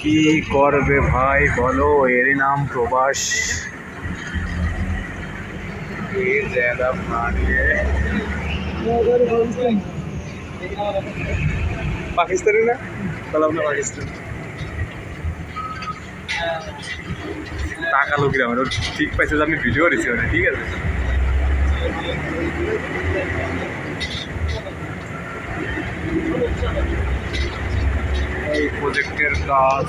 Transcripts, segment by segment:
কি করবে ভাই বলো? এর নাম প্রবাস মানে পাকিস্তানি না? তাহলে আপনার পাকিস্তান। টাকা লোকের আমার ঠিক পাইছে যে আমি ভিডিও দিছি মানে ঠিক আছে? Thank you. প্রজেক্টের কাজ।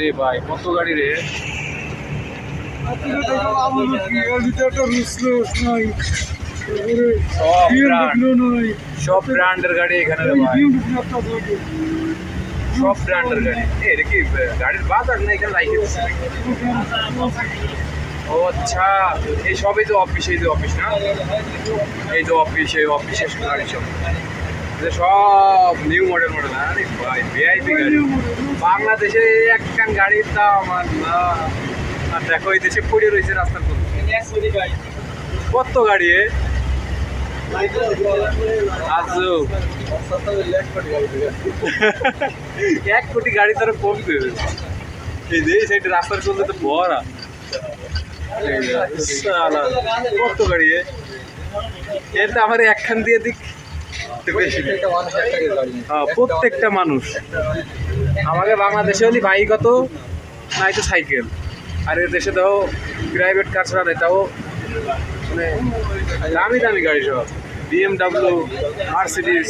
রে ভাই, কত গাড়ি রে? সব ব্র্যান্ডের গাড়ি এখানে সব ব্র্যান্ডের গাড়ি। এটা কি, গাড়ির বাজার না এখানে রাইখে ও আচ্ছা এই সবই তো অফিস এই যে অফিস না? এই যে অফিস এই অফিসের গাড়ি সব। সব নিউ মডেল মডেল আরে ভাই ভিআইপি গাড়ি। বাংলাদেশে একখান গাড়ির দাম আল্লাহ আর দেখো এই দেশে পড়ে রয়েছে রাস্তার মধ্যে। কত গাড়ি এক কোটি গাড়ি তারা কম দেবে এই যে সাইডে রাস্তার চলতে তো ভরা। যে, কত গাড়ি এ? এটা আমার একখান দিয়ে দিক। বেশি। হ্যাঁ, প্রত্যেকটা মানুষ। আমাকে বাংলাদেশে হলি বাইক কত? নাই তো সাইকেল। আর এর দেশে তাও প্রাইভেট কার ছাড়া নেই তাও মানে দামি দামি গাড়ি সব। বিএমডাব্লিউ মার্সিডিস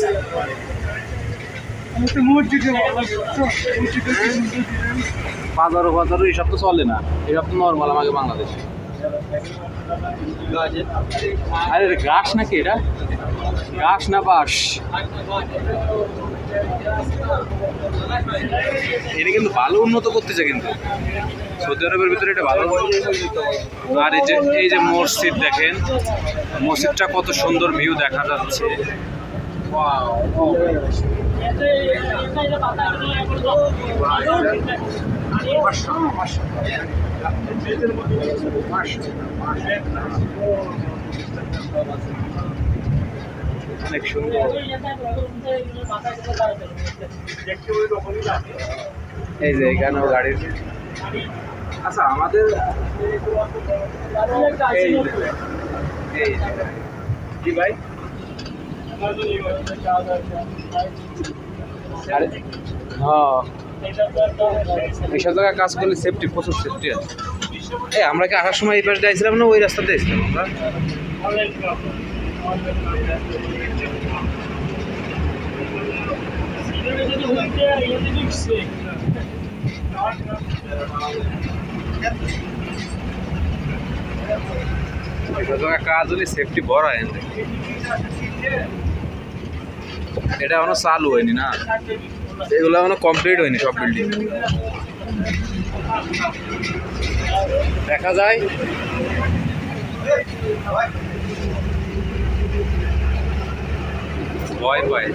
বাজারও বাজারও এসব তো চলে না। এসব তো নর্মাল আমাকে বাংলাদেশে। আরে ঘাস নাকি এটা? ঘাস না বাস এটা কিন্তু ভালো উন্নত করতেছে কিন্তু। সৌদি আরবের ভিতরে এটা ভালো আর এই যে এই যে মসজিদ দেখেন, মসজিদটা কত সুন্দর ভিউ দেখা যাচ্ছে। অনেক সুন্দর এই যে এখানেও গাড়ির আচ্ছা আমাদের। কি ভাই হ্যাঁ। এইসব জায়গায় কাজ করলে সেফটি প্রচুর সেফটি আছে। এই, আমরা কি আসার সময় এই পাশে যাইছিলাম না? ওই রাস্তাতে এসেছিলাম আমরা? কাজ হলে সেফটি বড় হয়। এটা এখনও চালু হয়নি না? এগুলো এখনও কমপ্লিট হয়নি সব বিল্ডিং দেখা যায়। ভয় পায়।